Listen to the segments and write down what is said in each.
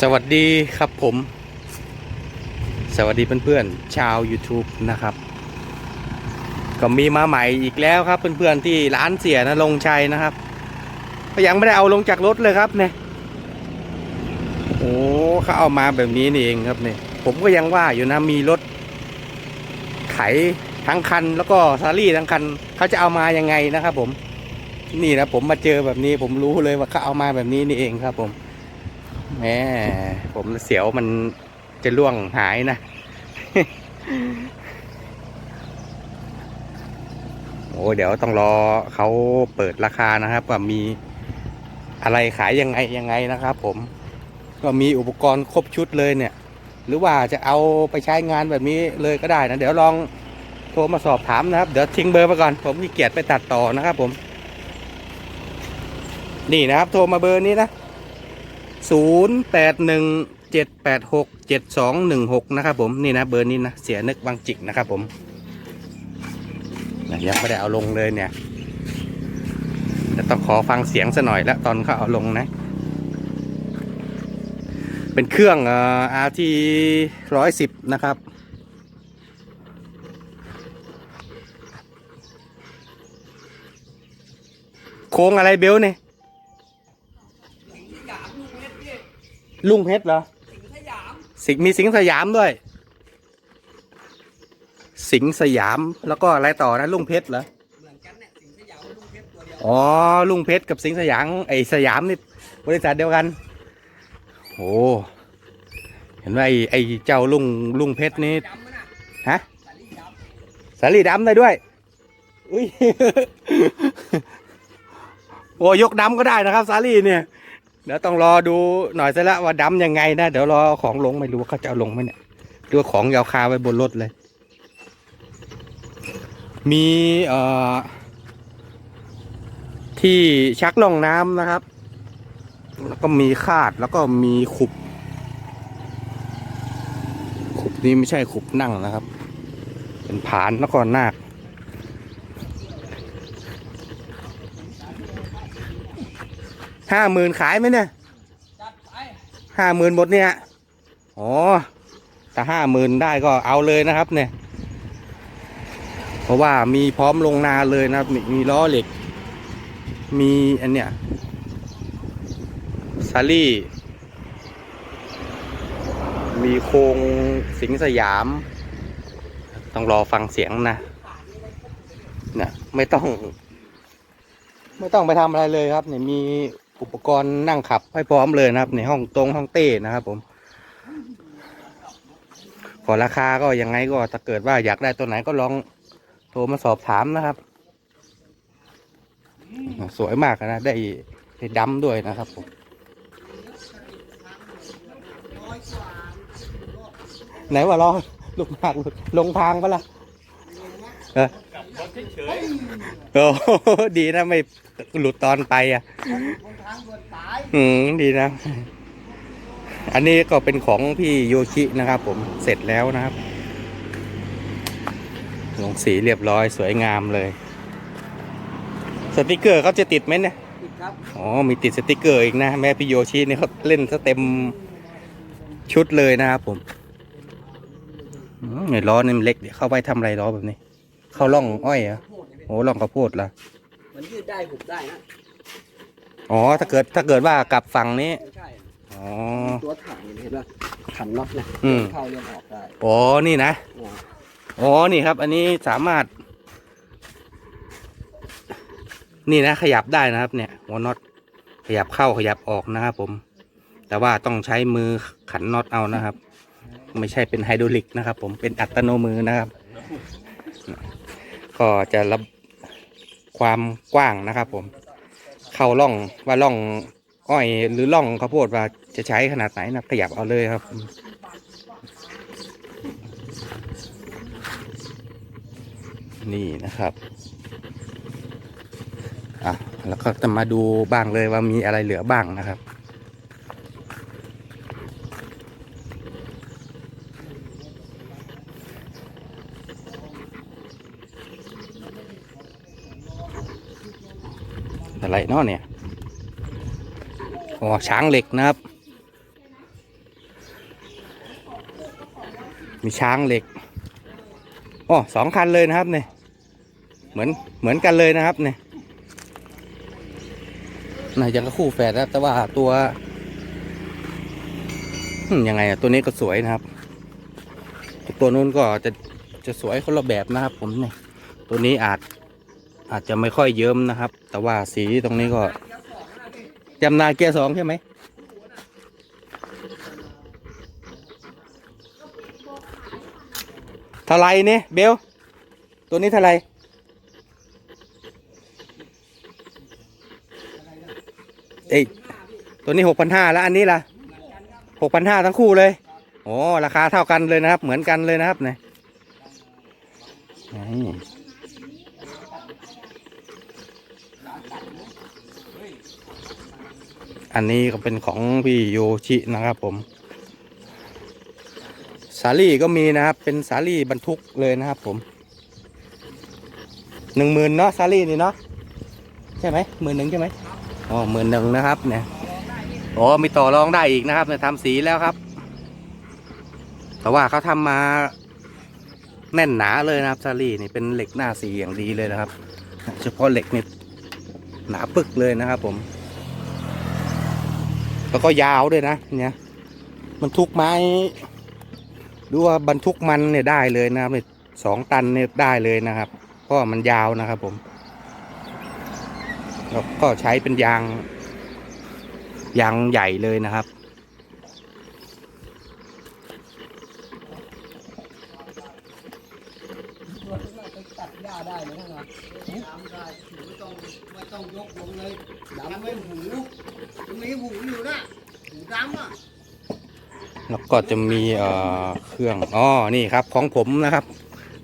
สวัสดีครับผม สวัสดีเพื่อนๆชาว YouTube นะครับ ก็มีมาใหม่อีกแล้วครับ เพื่อนๆที่ร้านเสียนะลงชัยนะครับก็ยังไม่ได้เอาลงจากรถเลยครับเนี่ยโอ้เขาเอามาแบบนี้นี่เองครับเนี่ยผมก็ยังว่าอยู่นะมีรถไถทั้งคันแล้วก็ซารี่ทั้งคันเขาจะเอามายังไงนะครับ ผม นี่นะผมมาเจอแบบนี้ผมรู้เลยว่าเขาเอามาแบบนี้นี่เองครับ ผม แม่ผมเสียวมันจะล่วงหายนะ โอ้เดี๋ยวต้องรอเขาเปิดราคานะครับว่ามีอะไรขายยังไงยังไงนะครับ ผม ก็มีอุปกรณ์ครบชุดเลยเนี่ย หรือว่าจะเอาไปใช้งานแบบนี้เลยก็ได้นะ เดี๋ยวลองโทรมาสอบถามนะครับ เดี๋ยวทิ้งเบอร์ไปก่อน ผมขี้เกียจไปตัดต่อนะครับผม นี่นะครับ โทรมาเบอร์นี้นะ ศูนย์แปดหนึ่งเจ็ดแปดหกเจ็ดสองหนึ่งหกนะครับผมนี่นะเบอร์นี้นะเสียนึกบางจิกนะครับผมยังไม่ได้เอาลงเลยเนี่ยแต่ต้องขอฟังเสียงซะหน่อยแล้วตอนเขาเอาลงนะ เป็นเครื่องเอ่อ RT ร้อยสิบนะครับโค้งอะไรเบลเนี่ยามลุงเพชรพี่ ลุงเพชรเหรอสิงสยามสิงมีสิงสยามด้วย สิงสยามแล้วก็อะไรต่อนะลุงเพชรเหรอเหมือนกันเนี่ยสิงสยามลุงเพชรตัวเดียวอ๋อลุงเพชรกับสิงสยามไอสยามนี่บริษัทเดียวกันโอ้เห็นว่าไอไอเจ้าลุงลุงเพชรนี่ฮะสาลี่ดสาลีดำได้ด้วยอุ้ยโอ้ยกดำก็ได้นะครับสาลีเนี่ย เดี๋ยวต้องรอดูหน่อยซะละว่าดำยังไงนะ เดี๋ยวรอของลงไม่รู้ว่าเขาจะเอาลงไหมเนี่ยดูว่าของยาวคาไว้บนรถเลย มีเอ่อที่ชักล่องน้ำนะครับ แล้วก็มีคาดแล้วก็มีขุบ ขุบนี้ไม่ใช่ขุบนั่งนะครับ เป็นผานแล้วก็นาค ห้าหมื่นขายไหมเนี่ยห้าหมื่นหมดเนี่ยอ๋อถ้าห้าหมื่นได้ก็เอาเลยนะครับเนี่ย เพราะว่ามีพร้อมลงนาเลยนะครับ มีมีล้อเหล็ก มีอันเนี้ยซารี่ มีโครงสิงสยาม ต้องรอฟังเสียงนะเนี่ยไม่ต้อง ไม่ต้องไปทำอะไรเลยครับเนี่ยมี อุปกรณ์นั่งขับให้พร้อมเลยนะครับ ในห้องตรงห้องเต้นะครับผมขอราคาก็ยังไงก็ถ้าเกิดว่าอยากได้ตัวไหนก็ลองโทรมาสอบถามนะครับ สวยมากนะ ได้ได้ดำด้วยนะครับผมไหนว่ารอลูกมากลงทางปะล่ะเออ โอ้โหดีนะไม่หลุดตอนไปอะบนทางด่วนสายอืมดีนะ อันนี้ก็เป็นของพี่โยชินะครับ ผมเสร็จแล้วนะครับ ลงสีเรียบร้อยสวยงามเลย สติกเกอร์เขาจะติดไหมเนี่ยติดครับอ๋อ มีติดสติกเกอร์อีกนะ แม่พี่โยชินี่เขาเล่นซะเต็มชุดเลยนะครับผมอืมไอ้ล้อนี่มันเล็กเดี๋ยวเข้าไปทำอะไรล้อแบบนี้ เข้าร่องอ้อยเหรอโคตรเนี่ยโอ้ร่องข้าวโพดละมันยืดได้หุบได้นะอ๋อ ถ้าเกิดถ้าเกิดว่ากลับฝั่งนี้ ไม่ใช่อ๋อ ตัวถังเห็นป่ะขันน็อตนะอืม เข้าเรียนออกได้อ๋อ นี่นะเนี่ยอ๋อ นี่ครับ อันนี้สามารถ นี่นะ ขยับได้นะครับ เนี่ย หัวน็อต ขยับเข้าขยับออกนะครับผม แต่ว่าต้องใช้มือขันน็อตเอานะครับ ไม่ใช่เป็นไฮดรอลิกนะครับ ผม เป็นอัตโนมือนะครับ ก็จะรับความกว้างนะครับ ผม เข้าร่องว่าร่องอ้อยหรือร่องข้าวโพดว่าจะใช้ขนาดไหนนับขยับเอาเลยครับนี่นะครับอะแล้วก็จะมาดูบ้างเลยว่ามีอะไรเหลือบ้างนะครับ เนาะเนี่ยอ๋อช้างเหล็กนะครับ มีช้างเหล็กอ๋อสองคันเลยนะครับเนี่ยเหมือนเหมือนกันเลยนะครับเนี่ยน่ายังก็คู่แฝดนะแต่ว่าตัวยังไงอะตัวนี้ก็สวยนะครับ ตัวนู้นก็จะจะสวยคนละแบบนะครับ ผมเนี่ยตัวนี้อาจอาจจะไม่ค่อยเยิ้มนะครับ แต่ว่าสีตรงนี้ก็จำนาเกียร์สองใช่ไหมเท่าไรเนี่ยเบล ตัวนี้เท่าไรเอ้ยตัวนี้หกพันห้าแล้วอันนี้ล่ะหกพันห้าทั้งคู่เลยโอ้ราคาเท่ากันเลยนะครับ เหมือนกันเลยนะครับเนี่ย อันนี้ก็เป็นของพี่โยชินะครับผม สาลี่ก็มีนะครับ เป็นสาลี่บรรทุกเลยนะครับผมหนึ่งหมื่นเนาะสาลี่นี่เนาะใช่ไหมหมื่นหนึ่งใช่ไหมอ๋อหมื่นหนึ่งนะครับเนี่ยโอ้มีต่อรองได้อีกนะครับเนี่ยทำสีแล้วครับ แต่ว่าเขาทำมาแน่นหนาเลยนะครับซารี่นี่เป็นเหล็กหน้าสีอย่างดีเลยนะครับ เฉพาะเหล็กนี่ หนาปึกเลยนะครับผม แล้วก็ยาวด้วยนะเนี่ยบรรทุกไม้หรือว่าบรรทุกมันเนี่ยได้เลยนะครับเนี่ยสองตันเนี่ยได้เลยนะครับ เพราะว่ามันยาวนะครับผมแล้วก็ใช้เป็นยางยางใหญ่เลยนะครับตัวที่ว่าไป ตัดหญ้าได้เลยนะดำได้ไม่ต้องไม่ต้องยกลงเลยดำไม่หูมันมีหูอยู่นะหูดำอะแล้วก็จะมีเอ่อเครื่องอ๋อนี่ครับของผมนะครับ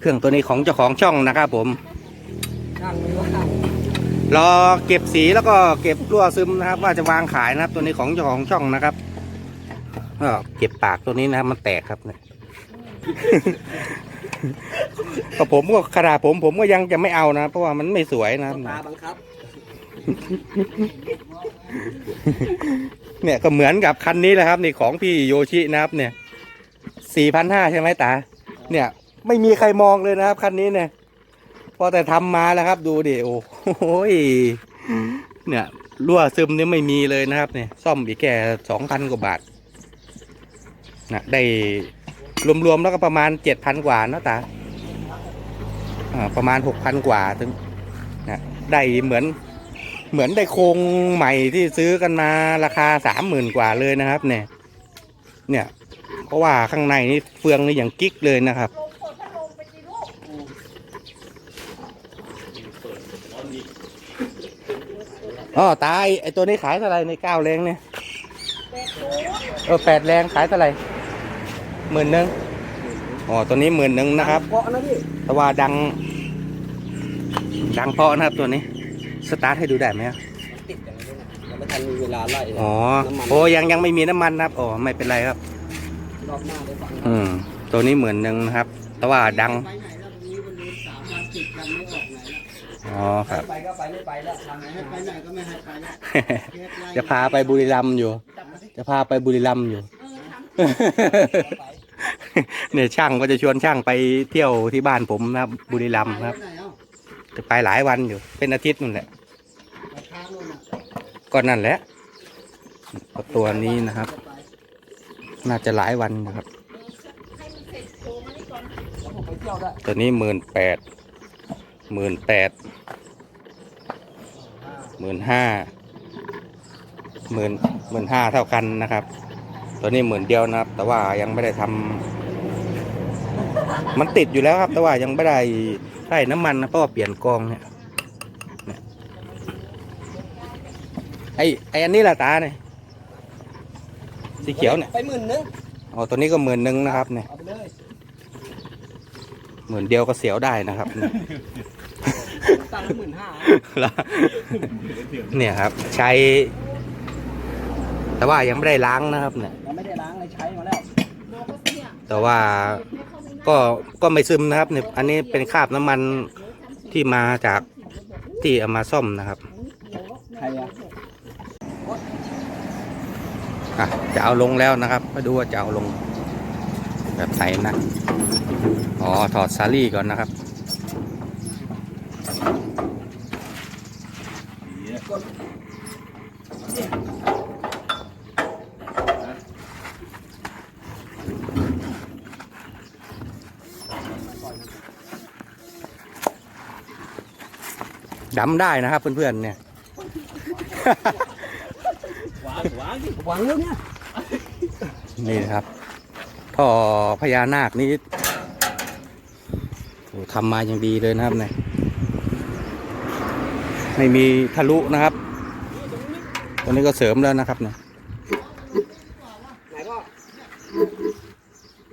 เครื่องตัวนี้ของเจ้าของช่องนะครับผมช่างไม่ว่ารอเก็บสีแล้วก็เก็บรั่วซึมนะครับ ว่าจะวางขายนะครับ ตัวนี้ของเจ้าของช่องนะครับก็เก็บปากตัวนี้นะครับมันแตกครับเนี่ย ก็ผมก็ขนาดผมผมก็ยังจะไม่เอานะ เพราะว่ามันไม่สวยนะครับตาบังคับ เนี่ยก็เหมือนกับคันนี้แหละครับ นี่ของพี่โยชินะครับ เนี่ยสี่พันห้าใช่ไหมตา เนี่ย ไม่มีใครมองเลยนะครับคันนี้เนี่ยพอแต่ทำมาแล้วครับ ดูดิโอ้โหยเนี่ยรั่วซึมนี่ไม่มีเลยนะครับ เนี่ย ซ่อมอีกแค่สองพันกว่าบาทนะได้ รวมๆแล้วก็ประมาณเจ็ดพันกว่าเนอะตาประมาณหกพันกว่าถึงนะได้เหมือนเหมือนได้โครงใหม่ที่ซื้อกันมาราคาสามหมื่นกว่าเลยนะครับ เนี่ย เนี่ย เพราะว่าข้างในนี่เฟืองนี่อย่างกิ๊กเลยนะครับอ๋อตายไอตัวนี้ขายเท่าไรในเก้าแรงเนี่ยเออแปดแรงขายเท่าไร หมื่นหนึ่งอ๋อตัวนี้หมื่นหนึ่งนะครับเกาะนะพี่แต่ว่าดัง ดังเพราะนะครับตัวนี้ สตาร์ทให้ดูได้ไหมอะติดอย่างนี้นะยังไม่ทันมีเวลาไล่เลยอ๋อน้ำมันโอ้ยังยังไม่มีน้ำมันนะครับอ๋อไม่เป็นไรครับรอบหน้าได้ฟังอืมตัวนี้หมื่นหนึ่งนะครับ แต่ว่าดังไปไหนแล้วตรงนี้มันเดินสามวันติดกันไม่ออกไหนแล้วอ๋อครับไปก็ไปไม่ไปแล้วทางไหนให้ไปไหนก็ไม่ให้ไปแล้วเกตไล่จะพาไปบุรีรัมย์อยู่จับมาดิจะพาไปบุรีรัมย์อยู่ไป เนี่ยช่างก็จะชวนช่างไปเที่ยวที่บ้านผมนะครับบุรีรัมย์ครับไปไหนเอ้าจะไปหลายวันอยู่ เป็นอาทิตย์นั่นแหละไปทางโน่นน่ะก็นั่นแหละก็ตัวนี้นะครับจะไปน่าจะหลายวันนะครับแล้วผมไปเที่ยวได้ตัวนี้หมื่นแปดหมื่นแปดหมื่นห้าหมื่นหมื่นห้าเท่ากันนะครับ ตัวนี้หมื่นเดียวนะครับ แต่ว่ายังไม่ได้ทำ มันติดอยู่แล้วครับ แต่ว่ายังไม่ได้ใส่น้ำมันนะเพราะว่าเปลี่ยนกองเนี่ยเนี่ยไอไออันนี้ละตาเนี่ยสีเขียวเนี่ยไปหมื่นนึงอ๋อตัวนี้ก็หมื่นหนึ่งนะครับเนี่ยเอาไปเลยหมื่นเดียวก็เสียวได้นะครับ ตังค์หมื่นห้าแล้วเนี่ยครับ ใช้ แต่ว่ายังไม่ได้ล้างนะครับ เนี่ย ยังไม่ได้ล้างเลยใช้มาแล้ว แต่ว่า ก็ก็ไม่ซึมนะครับเนี่ยอันนี้เป็นคราบน้ำมันที่มาจากที่เอามาซ่อมนะครับใครอะอะจะเอาลงแล้วนะครับมาดูว่าจะเอาลงแบบไหนนะอ๋อถอดซาลี่ก่อนนะครับ ดำได้นะครับ เพื่อนๆเนี่ยหวังแล้วเนี่ยนี่นะครับท่อพญานาคนี้โอ้ทำมาอย่างดีเลยนะครับเนี่ยไม่มีทะลุนะครับ ตัวนี้ก็เสริมแล้วนะครับเนี่ย ไหนก็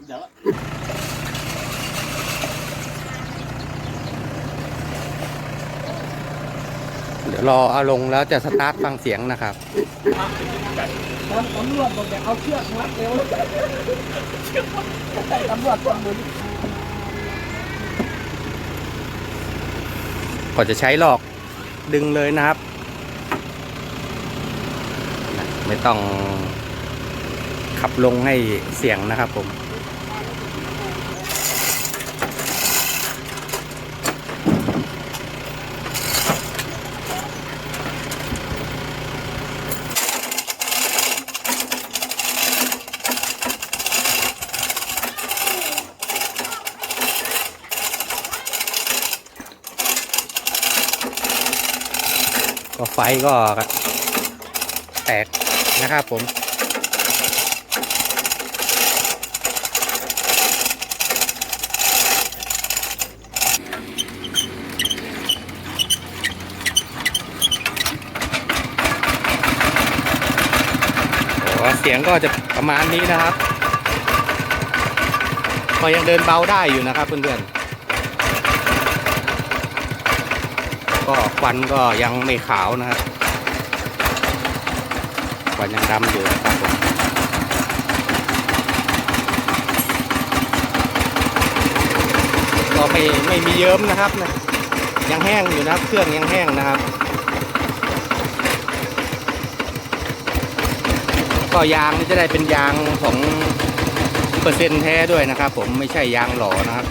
เดี๋ยว เดี๋ยว รอเอาลงแล้วจะสตาร์ทฟังเสียงนะครับตอนตำรวจบอกจะเอาเชือกมัดเร็วตำรวจคนมือกจะใช้หลอกดึงเลยนะครับ ไม่ต้องขับลงให้เสียงนะครับผม ไฟก็แตกนะครับผม เสียงก็จะประมาณนี้นะครับก็ยังเดินเบาได้อยู่นะครับเพื่อนๆ ก็ควันก็ยังไม่ขาวนะครับควันยังดำอยู่นะครับผมก็ไม่ไม่มีเยิ้มนะครับนะยังแห้งอยู่นะครับ เครื่องยังแห้งนะครับ ก็ยางนี่จะได้เป็นยางของเปอร์เซ็นต์แท้ด้วยนะครับ ผมไม่ใช่ยางหล่อนะครับ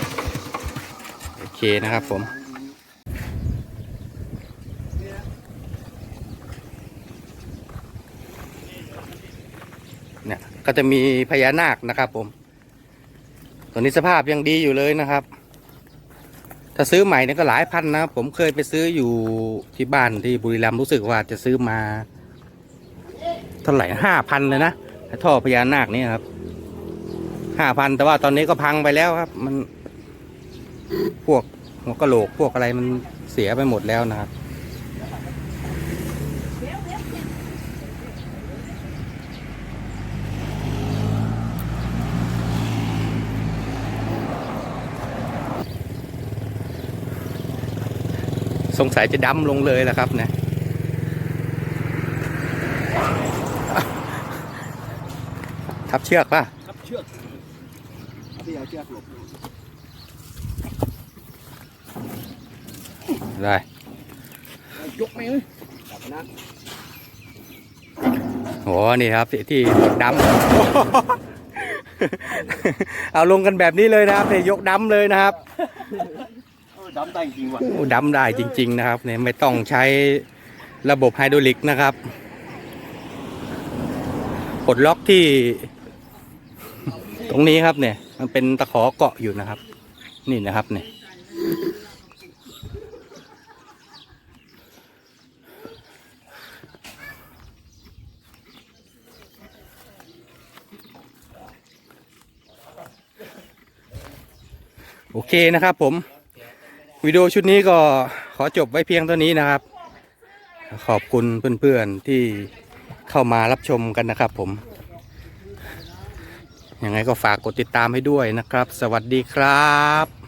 โอเคนะครับผม เนี่ย ก็จะมีพญานาคนะครับ ผม ตัวนี้สภาพยังดีอยู่เลยนะครับ ถ้าซื้อใหม่เนี่ยก็หลายพันนะผมเคยไปซื้ออยู่ที่บ้านที่บุรีรัมย์รู้สึกว่าจะซื้อมาเท่าไหร่ห้าพันเลยนะท่อพญานาคนี่ครับห้าพันแต่ว่าตอนนี้ก็พังไปแล้วครับ มันพวกหัวกะโหลกพวกอะไรมันเสียไปหมดแล้วนะครับ สงสัยจะดำลงเลยแหละครับเนี่ยทับเชือกป่ะครับเชือกพี่เอาเชือกหลบได้ยกไหมเอ้ยจับนะโหนี่ครับที่ที่ดำเอาลงกันแบบนี้เลยนะครับเนี่ยยกดำเลยนะครับ ดำได้จริงว่ะดำได้จริง ๆ นะครับเนี่ยไม่ต้องใช้ระบบไฮดรอลิกนะครับปลดล็อกที่ ตรงนี้ครับเนี่ย มันเป็นตะขอเกาะอยู่นะครับ นี่นะครับเนี่ยโอเคนะครับผม วิดีโอชุดนี้ก็ขอจบไว้เพียงเท่านี้นะครับ ขอบคุณเพื่อนๆที่เข้ามารับชมกันนะครับผม ยังไงก็ฝากกดติดตามให้ด้วยนะครับ สวัสดีครับ